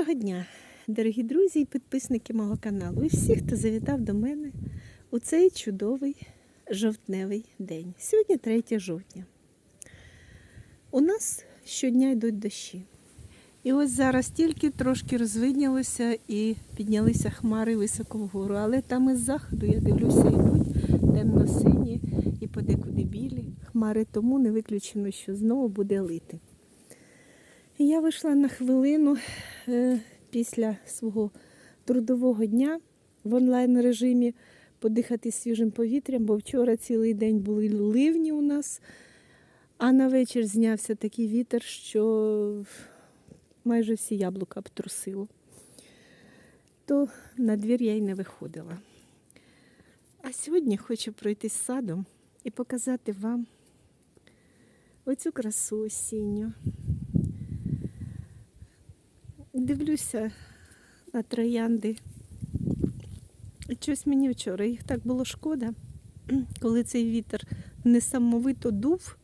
Доброго дня, дорогі друзі і підписники мого каналу, і всі, хто завітав до мене у цей чудовий жовтневий день. Сьогодні 3 жовтня. У нас щодня йдуть дощі. І ось зараз тільки трошки розвиднялося і піднялися хмари високо вгору. Але там із заходу, я дивлюся, йдуть темно-сині і подекуди білі хмари, тому не виключено, що знову буде лити. Я вийшла на хвилину е, після свого трудового дня в онлайн режимі подихати свіжим повітрям, бо вчора цілий день були ливні у нас, а на вечір знявся такий вітер, що майже всі яблука обтрусило. То на двір я й не виходила. А сьогодні хочу пройтись садом і показати вам оцю красу осінню. Дивлюся на троянди. І Щось мені вчора їх так було шкода, коли цей вітер несамовито дув.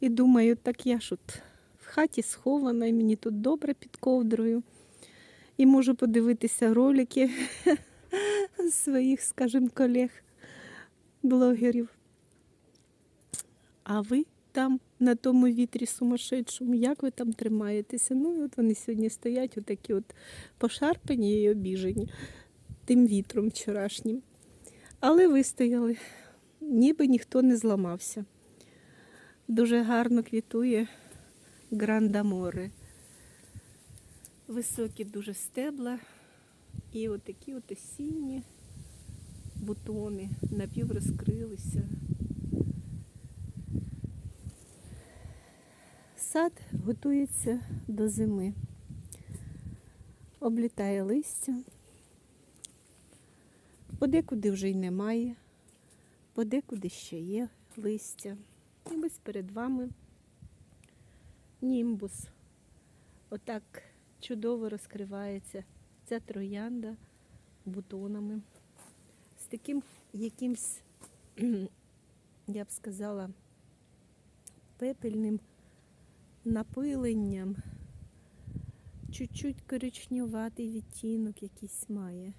І думаю, так я ж от в хаті схована, і мені тут добре під ковдрою. І можу подивитися ролики своїх, скажімо, колег, блогерів. А ви там на тому вітрі сумасшедшому, як ви там тримаєтеся? Ну, і от вони сьогодні стоять, отакі от пошарпані і обіжені тим вітром вчорашнім. Але вистояли, ніби ніхто не зламався. Дуже гарно квітує грандаморе. Високі дуже стебла і отакі от осінні бутони напіврозкрилися. Сад готується до зими. Облітає листя. Подекуди вже й немає, подекуди ще є листя. І ось перед вами німбус. Отак чудово розкривається ця троянда бутонами. З таким якимсь, я б сказала, пепельним напиленням, чуть-чуть коричнюватий відтінок якийсь має.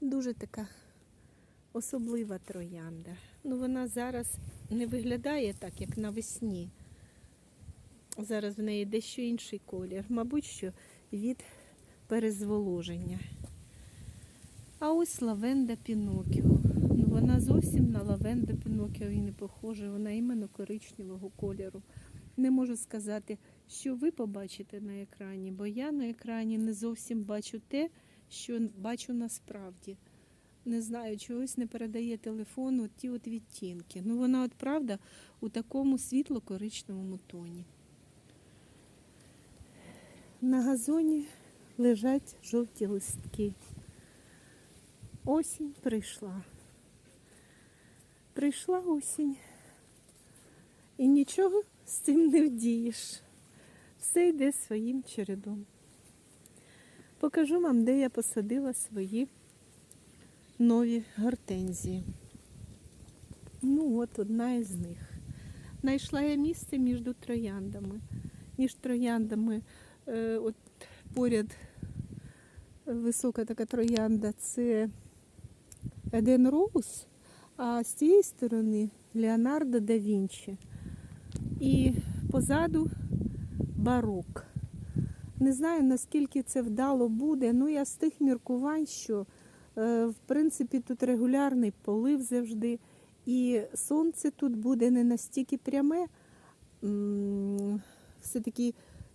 Дуже така особлива троянда. Ну, вона зараз не виглядає так, як навесні. Зараз в неї дещо інший колір. Мабуть, що від перезволоження. А ось лавенда Пінокіо. Ну, вона зовсім на лавенда Пінокіо і не похожа, вона іменно коричневого кольору. Не можу сказати, що ви побачите на екрані, бо я на екрані не зовсім бачу те, що бачу насправді. Не знаю, чогось не передає телефон от ті от відтінки. Ну вона от правда у такому світло-коричневому тоні. На газоні лежать жовті листки. Осінь прийшла. Прийшла осінь. І нічого з цим не вдієш. Все йде своїм чередом. Покажу вам, де я посадила свої нові гортензії. Ну, от одна із них. Знайшла я місце між трояндами. Між трояндами, е, от поряд висока така троянда це Еден Роуз, а з цієї сторони Леонардо да Вінчі. І позаду барок. Не знаю, наскільки це вдало буде. Ну, я з тих міркувань, що е, в принципі тут регулярний полив завжди. І сонце тут буде не настільки пряме. Все-таки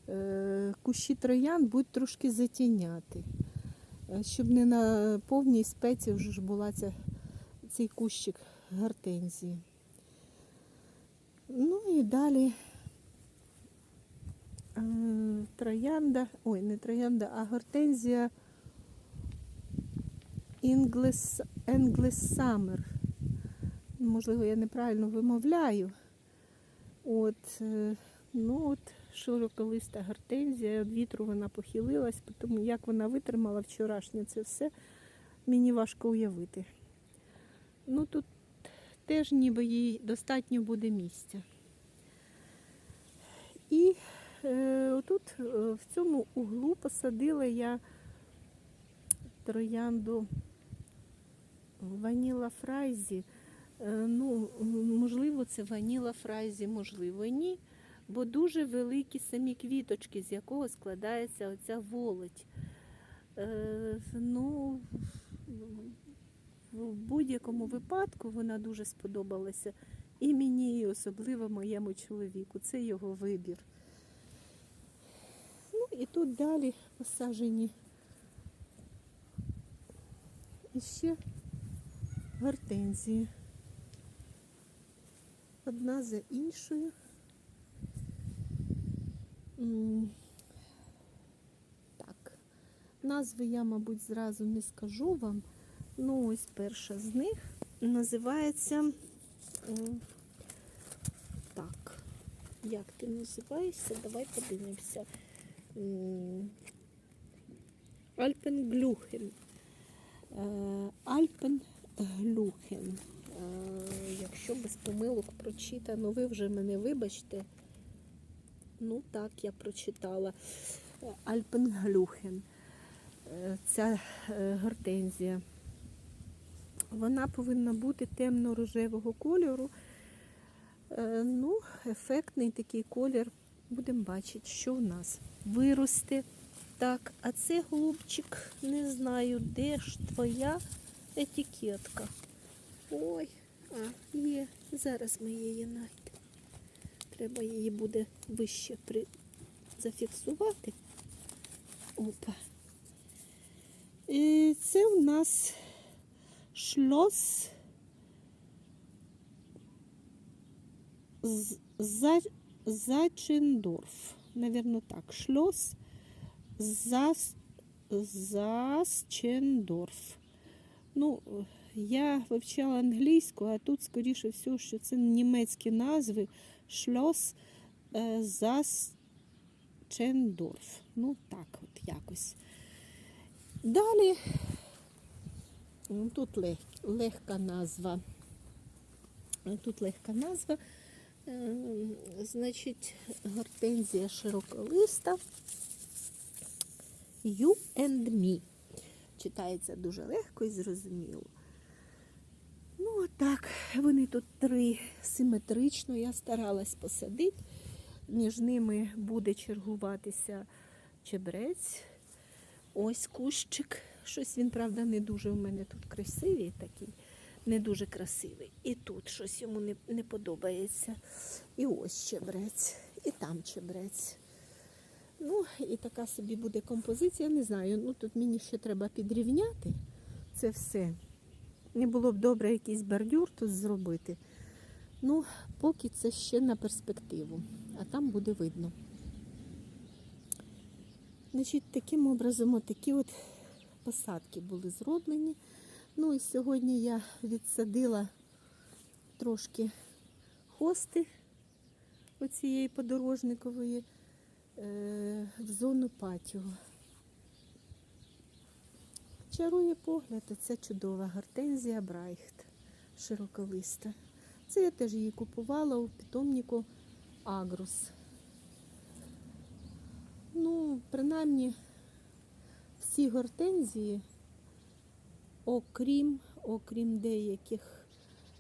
е, кущі троян будуть трошки затіняти. Е, Щоб не на повній спеці вже ж була ця, цей кущик гортензії. Ну і далі е, троянда, ой, не троянда, а гортензія English, Summer. Можливо, я неправильно вимовляю. От, е, ну от, широколиста гортензія, від вітру вона похилилась, тому як вона витримала вчорашнє це все, мені важко уявити. Ну тут теж ніби їй достатньо буде місця. І е, отут е, в цьому углу посадила я троянду Ваніла Фрайзі. Е, Ну, можливо, це Ваніла Фрайзі, можливо, ні. Бо дуже великі самі квіточки, з якого складається оця волоть. Е, ну, в будь-якому випадку вона дуже сподобалася і мені, і особливо моєму чоловіку. Це його вибір. Ну і тут далі посаджені іще гортензії. Одна за іншою. Так, назви я, мабуть, зразу не скажу вам. Ну, ось перша з них називається. Так, як ти називаєшся? Давай подивимося. Альпенглюхен. Е, Альпенглюхен. Е, Якщо без помилок прочитано, ви вже мене вибачте. Ну так, я прочитала. Е, Альпенглюхен. Ця гортензія. Вона повинна бути темно-рожевого кольору. Е, Ну, ефектний такий колір. Будемо бачити, що в нас виросте. Так, а це голубчик, не знаю, де ж твоя етикетка. Ой, а, є. Зараз ми її знайдемо. Треба її буде вище при... зафіксувати. Опа. І це у нас За... Зачендорф. Наверное, так. Шлос Зас... Засчендорф. Ну, я вивчала англійську, а тут, скоріше всього, що це німецькі назви. Шлос е, Засчендорф. Ну, так от якось. Далі тут лег, легка назва. Тут легка назва. Е, Значить, гортензія широколиста. You and me. Читається дуже легко і зрозуміло. Ну, отак, вони тут три симетрично. Я старалась посадити. Між ними буде чергуватися чебрець. Ось кущик. Щось він, правда, не дуже у мене тут красивий такий, не дуже красивий. І тут щось йому не, не подобається. І ось чебрець, і там чебрець. Ну, і така собі буде композиція. Не знаю. Ну тут мені ще треба підрівняти це все. Не було б добре якийсь бордюр тут зробити. Ну, поки це ще на перспективу, а там буде видно. Значить, таким образом, отакі от посадки були зроблені. Ну і сьогодні я відсадила трошки хости оцієї подорожникової е, в зону патіо. Чарує погляд, це чудова гортензія Брайхт широколиста. Це я теж її купувала у питомнику Агрус. Ну, принаймні, всі гортензії, окрім, окрім деяких,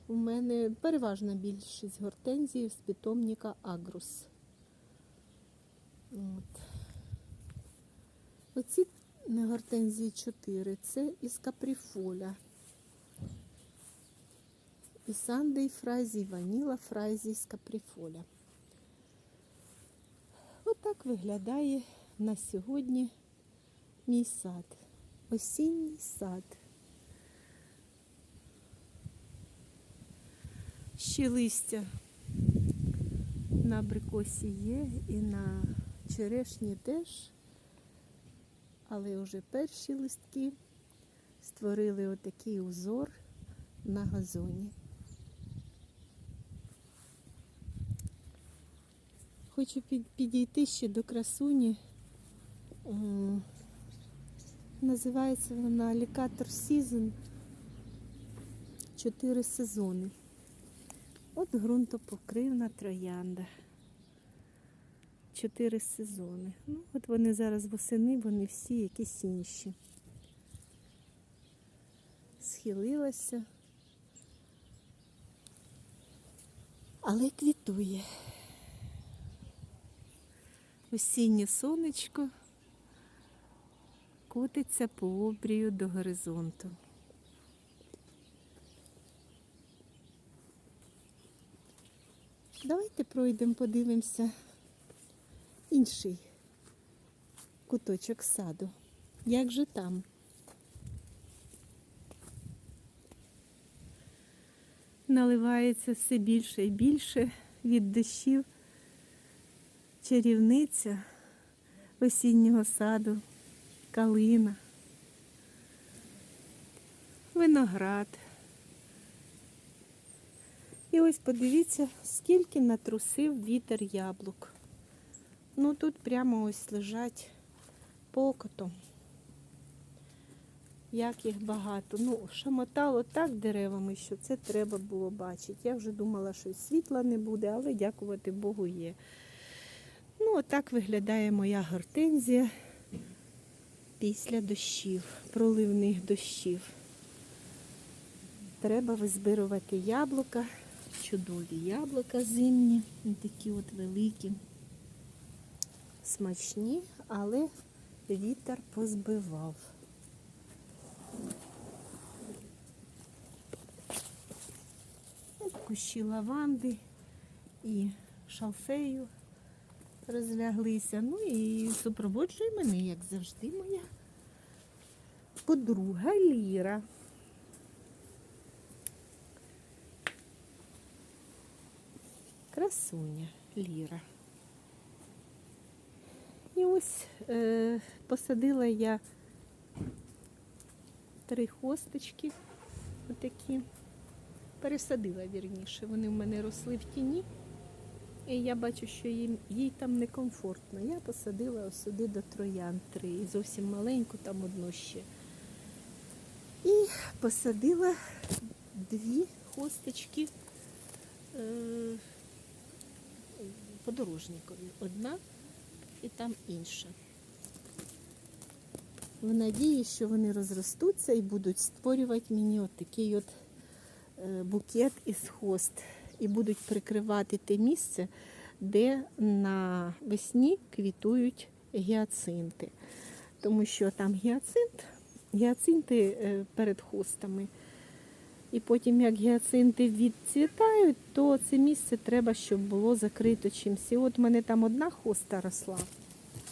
у мене переважна більшість гортензій з питомника Агрус. От. Оці гортензії 4 це із капріфоля. І Сандей фразі, ваніла фразі з капріфоля. Отак виглядає на сьогодні мій сад. Осінній сад. Ще листя на абрикосі є і на черешні теж. Але вже перші листки створили отакий узор на газоні. Хочу підійти ще до красуні. Називається вона Алікатор Season. Чотири сезони. От ґрунтопокривна троянда. чотири сезони. Ну, от вони зараз восени, вони всі якісь інші. Схилилася. Але квітує. Осіннє сонечко котиться по обрію до горизонту. Давайте пройдемо, подивимося інший куточок саду. Як же там? Наливається все більше і більше від дощів. Чарівниця осіннього саду, калина, виноград. І ось подивіться, скільки натрусив вітер яблук. Ну тут прямо ось лежать покотом. Як їх багато. Ну, шамотало так деревами, що це треба було бачити. Я вже думала, що світла не буде, але дякувати Богу є. Ну, отак виглядає моя гортензія після дощів, проливних дощів. Треба визбирувати яблука, чудові яблука зимні, такі от великі, смачні, але вітер позбивав. Кущі лаванди і шалфею розляглися. Ну і супроводжує мене, як завжди, моя подруга Ліра. Красуня Ліра. І ось е, посадила я три хосточки, отакі. Пересадила вірніше. Вони в мене росли в тіні. І я бачу, що їм, їй там некомфортно. Я посадила сюди до троян три. І зовсім маленьку, там одну ще. І посадила дві хосточки е, подорожникові. Одна і там інша. В надії, що вони розростуться і будуть створювати мені от такий от е, букет із хост і будуть прикривати те місце, де на весні квітують гіацинти. Тому що там гіацинт, гіацинти е, перед хостами. І потім, як гіацинти відцвітають, то це місце треба, щоб було закрито чимось. І от в мене там одна хоста росла,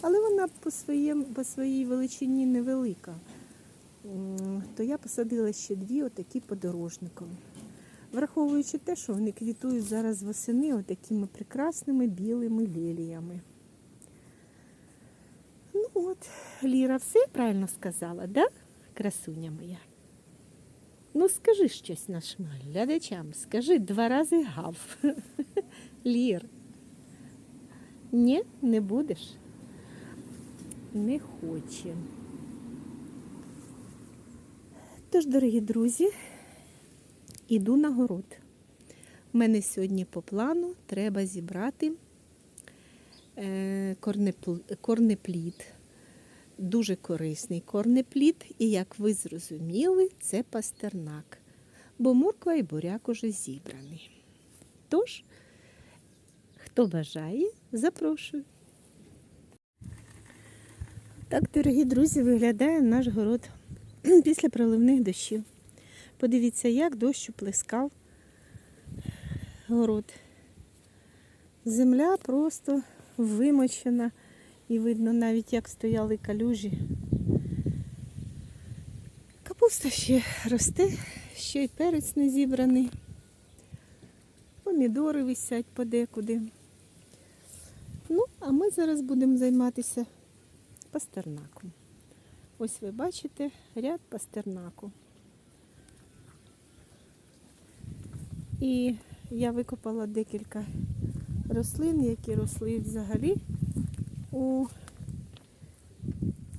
але вона по, своєм, по своїй величині невелика. То я посадила ще дві отакі подорожникові. Враховуючи те, що вони квітують зараз восени отакими прекрасними білими ліліями. Ну от, Ліра все правильно сказала, да, красуня моя? Ну, скажи щось нашим глядачам, скажи два рази гав. Лір. Ні, не будеш? Не хоче. Тож, дорогі друзі, іду на город. У мене сьогодні по плану треба зібрати е, корнеплід. Дуже корисний корнеплід, і як ви зрозуміли, це пастернак. Бо морква і буряк уже зібрані. Тож, хто бажає, запрошую. Так, дорогі друзі, виглядає наш город після проливних дощів. Подивіться, як дощ плескав город. Земля просто вимочена. І видно навіть, як стояли калюжі. Капуста ще росте, ще й перець не зібраний. Помідори висять подекуди. Ну, а ми зараз будемо займатися пастернаком. Ось ви бачите ряд пастернаку. І я викопала декілька рослин, які росли взагалі у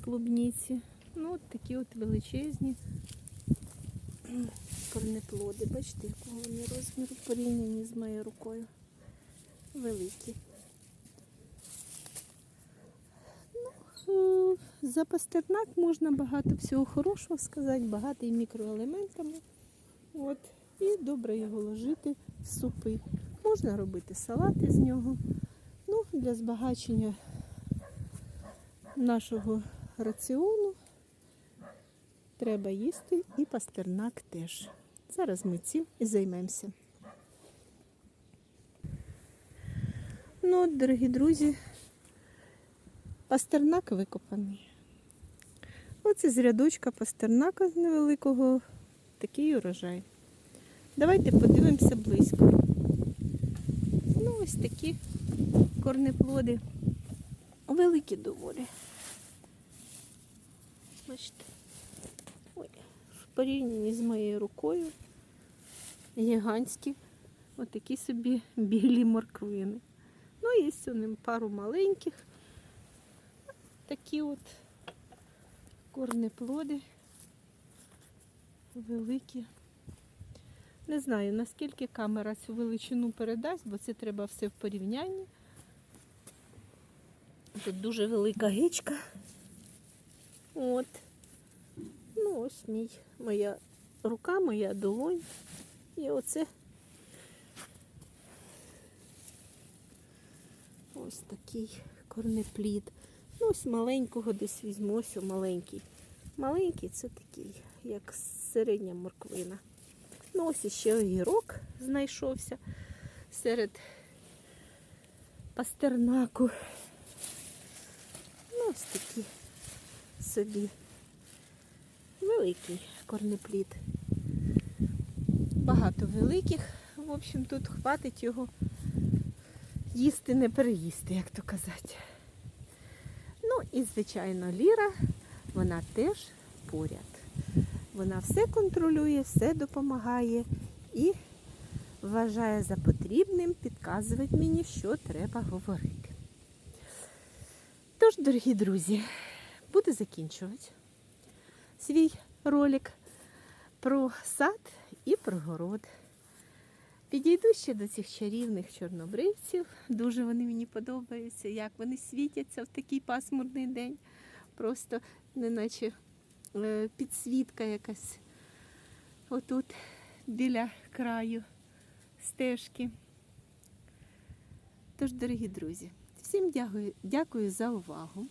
клубніці. Ну, от такі от величезні корнеплоди. Бачите, якого вони розміру порівняні з моєю рукою. Великі. за пастернак можна багато всього хорошого сказати, багатий мікроелементами. От. І добре його ложити в супи. Можна робити салати з нього. Ну, для збагачення нашого раціону треба їсти і пастернак теж. Зараз ми цим і займемося. Ну, от, дорогі друзі, пастернак викопаний. Оце з рядочка пастернака невеликого такий урожай. Давайте подивимося близько. Ну, ось такі корнеплоди. Великі доволі. Бачите. Ой, в порівнянні з моєю рукою. Гігантські. Отакі собі білі морквини. Ну, є у ним пару маленьких. Такі от корнеплоди. Великі. Не знаю, наскільки камера цю величину передасть, бо це треба все в порівнянні. Тут дуже велика гичка. От. Ну, ось мій, моя рука, моя долонь. І оце ось такий корнеплід. Ну, ось маленького десь візьму, ось маленький. Маленький це такий, як середня морквина. Ну, ось іще огірок знайшовся серед пастернаку. Ну, ось такі собі великий корнеплід. Багато великих. В общем, тут хватить його їсти, не переїсти, як то казати. Ну і, звичайно, Ліра, вона теж поряд. Вона все контролює, все допомагає і вважає за потрібним підказувати мені, що треба говорити. Тож, дорогі друзі, буду закінчувати свій ролик про сад і про город. Підійду ще до цих чарівних чорнобривців. Дуже вони мені подобаються, як вони світяться в такий пасмурний день. Просто неначе підсвітка якась отут біля краю стежки. Тож, дорогі друзі, всім дякую, дякую за увагу,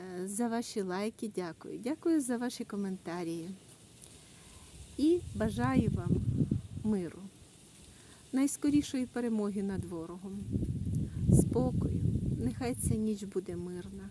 е, за ваші лайки, дякую. Дякую за ваші коментарі. І бажаю вам миру, найскорішої перемоги над ворогом, спокою. Нехай ця ніч буде мирна.